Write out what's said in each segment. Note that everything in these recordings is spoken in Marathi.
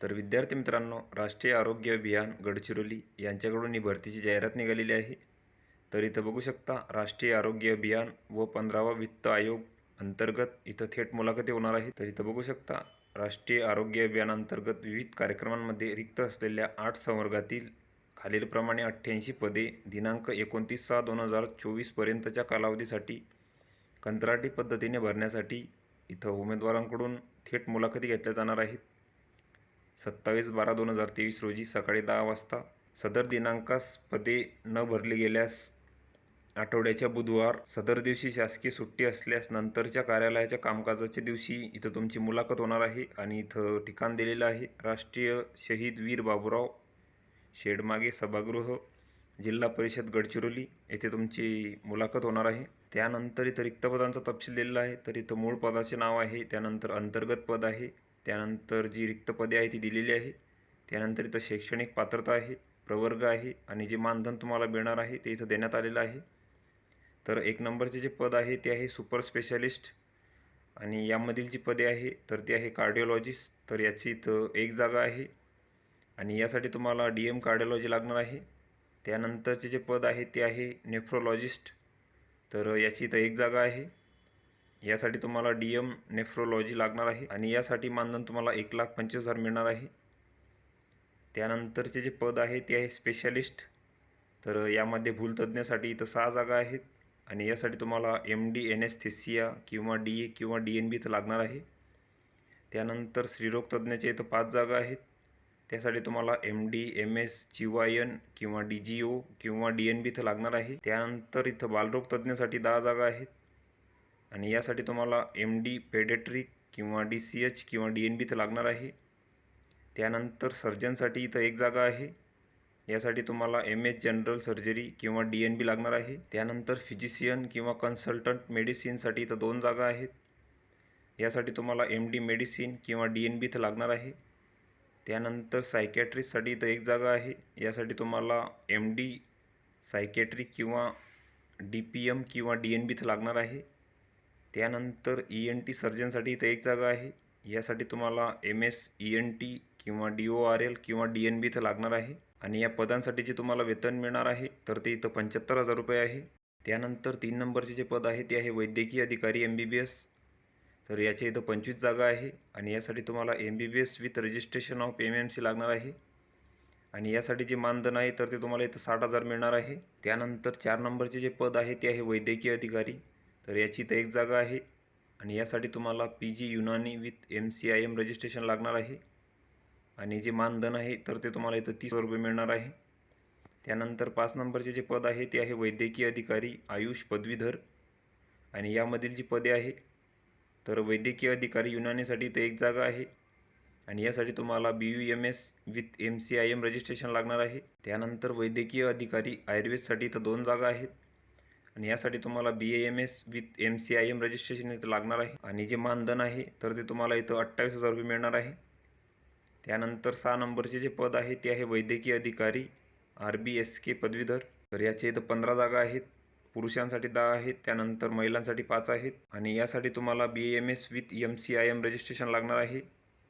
तर विद्यार्थी मित्रांनो राष्ट्रीय आरोग्य अभियान गडचिरोली यांच्याकडून ही भरतीची जाहिरात निघालेली आहे. तर इथं बघू शकता राष्ट्रीय आरोग्य अभियान व पंधरावा वित्त आयोग अंतर्गत इथं थेट मुलाखती होणार आहेत. तर इथं बघू शकता राष्ट्रीय आरोग्य अभियान अंतर्गत विविध कार्यक्रमांमध्ये रिक्त असलेल्या आठ संवर्गातील खालीलप्रमाणे अठ्ठ्याऐंशी पदे दिनांक एकोणतीस सहा दोन हजार चोवीसपर्यंतच्या कालावधीसाठी कंत्राटी पद्धतीने भरण्यासाठी इथं उमेदवारांकडून थेट मुलाखती घेतल्या जाणार आहेत. सत्तावीस बारा दोन हजार तेवीस रोजी सकाळी दहा वाजता सदर दिनांकास पदे न भरली गेल्यास आठवड्याच्या बुधवार सदर दिवशी शासकीय सुट्टी असल्यास नंतरच्या कार्यालयाच्या कामकाजाच्या दिवशी इथं तुमची मुलाखत होणार आहे आणि इथं ठिकाण दिलेलं आहे. राष्ट्रीय शहीद वीर बाबूराव शेडमागे सभागृह जिल्हा परिषद गडचिरोली येथे तुमची मुलाखत होणार आहे. त्यानंतर इथं रिक्त पदांचा तपशील दिलेला आहे. तर इथं मूळ पदाचे नाव आहे. त्यानंतर अंतर्गत पद आहे. त्यानंतर जी रिक्त पदे आहे ती दिलेली आहे. त्यानंतर इथं शैक्षणिक पात्रता आहे प्रवर्ग आहे आणि जे मानधन तुम्हाला मिळणार आहे ते इथं देण्यात आलेलं आहे. तर एक नंबरचे जे पद आहे ते आहे सुपर स्पेशालिस्ट आणि यामधील जी पदे आहे तर ती आहे कार्डिओलॉजिस्ट. तर याची इथं एक जागा आहे आणि यासाठी तुम्हाला डी एम कार्डिओलॉजी लागणार आहे. त्यानंतरचे जे पद आहे ते आहे नेफ्रोलॉजिस्ट. तर याची इथं एक जागा आहे. यासाठी तुम्हाला डी एम नेफ्रोलॉजी लागणार आहे आणि यासाठी मानधन तुम्हाला एक लाख पंचवीस हजार मिळणार आहे. त्यानंतरचे जे पद आहे ते आहे स्पेशालिस्ट तर यामध्ये भूलतज्ज्ञासाठी इथं सहा जागा आहेत आणि यासाठी तुम्हाला M D anaesthesia किंवा डी ए किंवा डी एन बी इथं लागणार आहे. त्यानंतर स्त्रीरोगतज्ञाच्या इथं पाच जागा आहेत. त्यासाठी तुम्हाला M D M S G Y N किंवा डी जी ओ किंवा डी एन बी इथं लागणार आहे. त्यानंतर इथं बालरोग तज्ज्ञासाठी दहा जागा आहेत. आणि यासाठी तुम्हाला एम डी पेडेट्रिक किंवा डी सी एच किंवा डी एन बी तर लागणार आहे. त्यानंतर सर्जनसाठी इथं एक जागा आहे. यासाठी तुम्हाला एम एस जनरल सर्जरी किंवा डी एन बी लागणार आहे. त्यानंतर फिजिशियन किंवा कन्सल्टंट मेडिसिनसाठी इथं दोन जागा आहेत. यासाठी तुम्हाला एम डी मेडिसिन किंवा डी एन बी इथं लागणार आहे. त्यानंतर सायकॅट्रिस्टसाठी इथं एक जागा आहे. यासाठी तुम्हाला एम डी सायकॅट्रिक किंवा डी पी एम किंवा डी एन बी इथं लागणार आहे. त्यानंतर ई एन टी सर्जनसाठी इथं एक जागा आहे. यासाठी तुम्हाला M S E N T किंवा डी ओ आर एल किंवा डी एन बी इथं लागणार आहे. आणि या पदांसाठी जे तुम्हाला वेतन मिळणार आहे तर ते इथं पंच्याहत्तर हजार रुपये आहे. त्यानंतर तीन नंबरचे जे पद आहे ते आहे वैद्यकीय अधिकारी एम बी बी एस तर याच्या इथं पंचवीस जागा आहे. आणि यासाठी तुम्हाला M B B S with registration of M M C लागणार आहे. आणि यासाठी जे मानधन आहे तर ते तुम्हाला इथं साठ हजार मिळणार आहे. त्यानंतर चार नंबरचे जे पद आहे ते आहे वैद्यकीय अधिकारी. तर याची तर एक जागा आहे. आणि यासाठी तुम्हाला P G Unani with M C I M registration लागणार आहे. आणि जे मानधन आहे तर ते तुम्हाला इथं तीस रुपये मिळणार आहे. त्यानंतर पाच नंबरचे जे पद आहे ते आहे वैद्यकीय अधिकारी आयुष पदवीधर. आणि यामधील जी पदे आहे तर वैद्यकीय अधिकारी युनानीसाठी इथं एक जागा आहे. आणि यासाठी तुम्हाला B U M S with M C I M registration लागणार आहे. त्यानंतर वैद्यकीय अधिकारी आयुर्वेदसाठी इथं दोन जागा आहेत. आणि यासाठी तुम्हाला B A M S with M C I M registration इथं लागणार आहे. आणि जे मानधन आहे तर ते तुम्हाला इथं अठ्ठावीस हजार रुपये मिळणार आहे. त्यानंतर सहा नंबरचे जे पद आहे ते आहे वैद्यकीय अधिकारी आर बी एस के पदवीधर. तर याचे इथं पंधरा जागा आहेत. पुरुषांसाठी दहा आहेत त्यानंतर महिलांसाठी पाच आहेत. आणि यासाठी तुम्हाला B M S with M C I M registration लागणार आहे.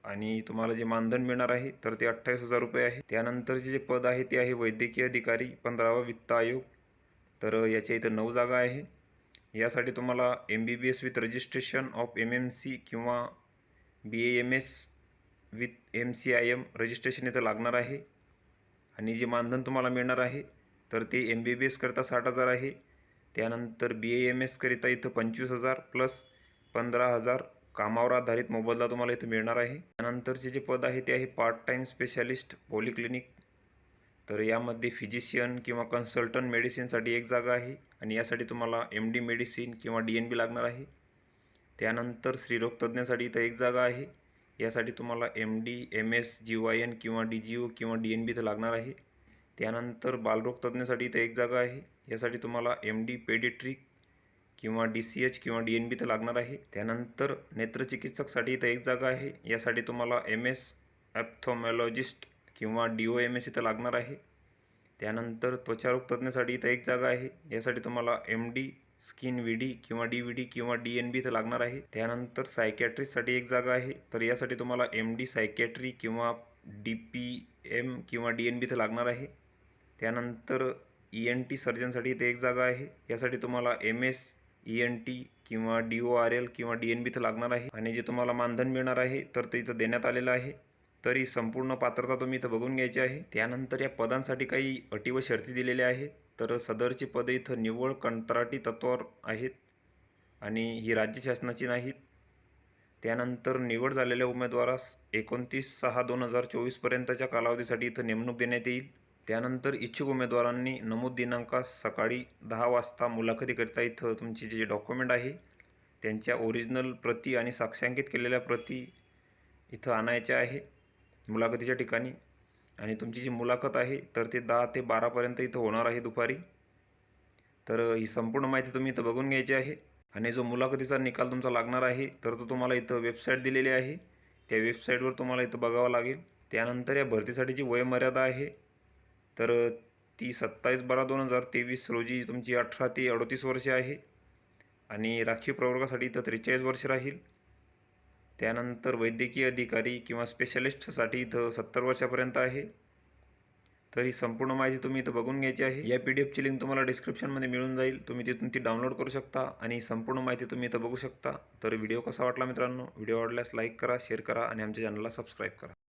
आणि तुम्हाला जे मानधन मिळणार आहे तर ते अठ्ठावीस हजार रुपये आहे. त्यानंतरचे जे पद आहे ते आहे वैद्यकीय अधिकारी पंधरावा वित्त आयोग. तर याच्या इथं नऊ जागा आहे. यासाठी तुम्हाला M B B S with registration of M M C किंवा B A M S with M C I M registration इथं लागणार आहे. आणि जे मानधन तुम्हाला मिळणार आहे तर ते एम बी बी एसकरिता साठ हजार आहे. त्यानंतर बी ए एम एसकरिता इथं पंचवीस हजार प्लस पंधरा हजार कामावर आधारित मोबदला तुम्हाला इथं मिळणार आहे. त्यानंतरचे जे पद आहे ते आहे पार्ट टाईम स्पेशालिस्ट पॉलिक्लिनिक तर यामध्ये फिजिशियन किंवा कन्सल्टंट मेडिसिनसाठी एक जागा आहे आणि यासाठी तुम्हाला एम डी मेडिसिन किंवा डी एन बी लागणार आहे. त्यानंतर स्त्रीरोग इथं एक जागा आहे. यासाठी तुम्हाला M D M S G Y N किंवा डी जी ओ किंवा डी एन बी इथं लागणार आहे. त्यानंतर बालरोगतज्ञासाठी इथं एक जागा आहे. यासाठी तुम्हाला एम डी पेडिट्रिक किंवा डी सी एच किंवा डी एन बी इथं लागणार आहे. त्यानंतर नेत्रचिकित्सकसाठी इथं एक जागा आहे. यासाठी तुम्हाला एम एस ॲप्थोमॅलॉजिस्ट किंवा डी ओ एम एस इथं लागणार आहे. त्यानंतर त्वचारोग तज्ज्ञासाठी इथं एक जागा आहे. यासाठी तुम्हाला M D skin V D किंवा डी व्ही डी किंवा डी एन बी इथं लागणार आहे. त्यानंतर सायकॅट्रिस्टसाठी एक जागा आहे. तर यासाठी तुम्हाला एम डी सायकॅट्री किंवा डी पी एम किंवा डी एन बी इथं लागणार आहे. त्यानंतर ई एन टी सर्जनसाठी इथे एक जागा आहे. यासाठी तुम्हाला M S E N T किंवा डी ओ आर एल किंवा डी एन बी इथं लागणार आहे. आणि जे तुम्हाला मानधन मिळणार आहे तर ते इथं देण्यात आलेलं आहे. तरी संपूर्ण पात्रता तुम्ही इथं बघून घ्यायची आहे. त्यानंतर या पदांसाठी काही अटी व शर्ती दिलेल्या आहेत. तर सदरची पदे इथं निव्वळ कंत्राटी तत्वावर आहेत आणि ही राज्य शासनाची नाहीत. त्यानंतर निवड झालेल्या उमेदवारास एकोणतीस सहा दोन हजार चोवीसपर्यंतच्या कालावधीसाठी इथं नेमणूक देण्यात येईल. त्यानंतर इच्छुक उमेदवारांनी नमूद दिनांकास सकाळी दहा वाजता मुलाखतीकरिता इथं तुमचे जे डॉक्युमेंट आहे त्यांच्या ओरिजिनल प्रती आणि साक्षांकित केलेल्या प्रती इथं आणायच्या आहे. मुलाखतीच्या ठिकाणी. आणि तुमची जी मुलाखत आहे तर ते दहा ते बारापर्यंत इथं होणार आहे दुपारी. तर ही संपूर्ण माहिती तुम्ही इथं बघून घ्यायची आहे. आणि जो मुलाखतीचा निकाल तुमचा लागणार आहे तर तो तुम्हाला इथं वेबसाईट दिलेली आहे. त्या वेबसाईटवर तुम्हाला इथं बघावं लागेल. त्यानंतर या भरतीसाठी जी वयमर्यादा आहे तर ती सत्तावीस बारा दोन हजार तेवीस रोजी तुमची अठरा ते अडतीस वर्षे आहे. आणि राखीव प्रवर्गासाठी इथं त्रेचाळीस वर्ष राहील. त्यानंतर वैद्यकीय अधिकारी किंवा स्पेशलिस्टसाठी इथं सत्तर वर्षापर्यंत आहे. तर ही संपूर्ण माहिती तुम्ही इथं बघून घ्यायची आहे. या पी डी एफची लिंक तुम्हाला डिस्क्रिप्शनमध्ये मिळून जाईल. तुम्ही तिथून ती डाउनलोड करू शकता आणि संपूर्ण माहिती तुम्ही इथं बघू शकता. तर व्हिडिओ कसा वाटला मित्रांनो? व्हिडिओ आवडल्यास लाईक करा शेअर करा आणि आमच्या चॅनलला सबस्क्राईब करा.